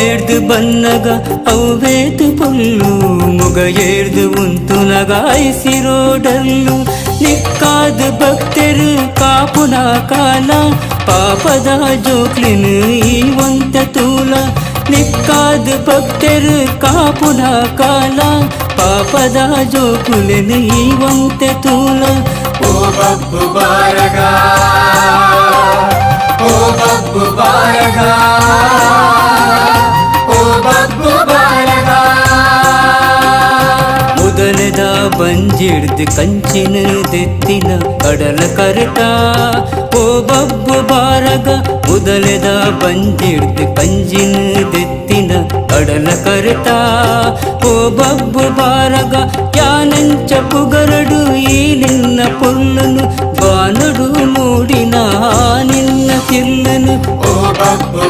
ಏಳ್ದು ಬನ್ನಗ ಅವೇತು ಪುಲ್ಲು ಮುಗ ಏಳ್ದು ಉಂತುನಗ ಐಸಿರೋಡಲ್ಲು நிக்காது பக்தரு காப்புனா காலா. பாபதா ஜோக்லினு ஈவந்த தூலா நிக்காது பக்தரு காப்புனா காலா. பாபதா ஜோக்குலினு ஈவந்த தூலா ஓ பப்பு பாரகா ஓ பப்பு பாரகா. ಕರೆದ ಬಂಜಿಡ್ದು ಕಂಚಿನ ದೆತ್ತಿನ ಕಡಲ ಕರೆತ ಓ ಬಬ್ಬು ಬಾರಗ ಮೊದಲೆದ ಬಂಜಿಡ್ದು ಕಂಚಿನ ದೆತ್ತಿನ ಕಡಲ ಕರೆತ ಓ ಬಬ್ಬು ಬಾರಗ ಯಾನಂಚ ಪುಗರಡು ಈ ನಿನ್ನ ಪೊಲ್ಲನು ಬಾನಡು ಮೂಡಿನ ನಿನ್ನ ತಿಲ್ಲನು ಓ ಬಬ್ಬು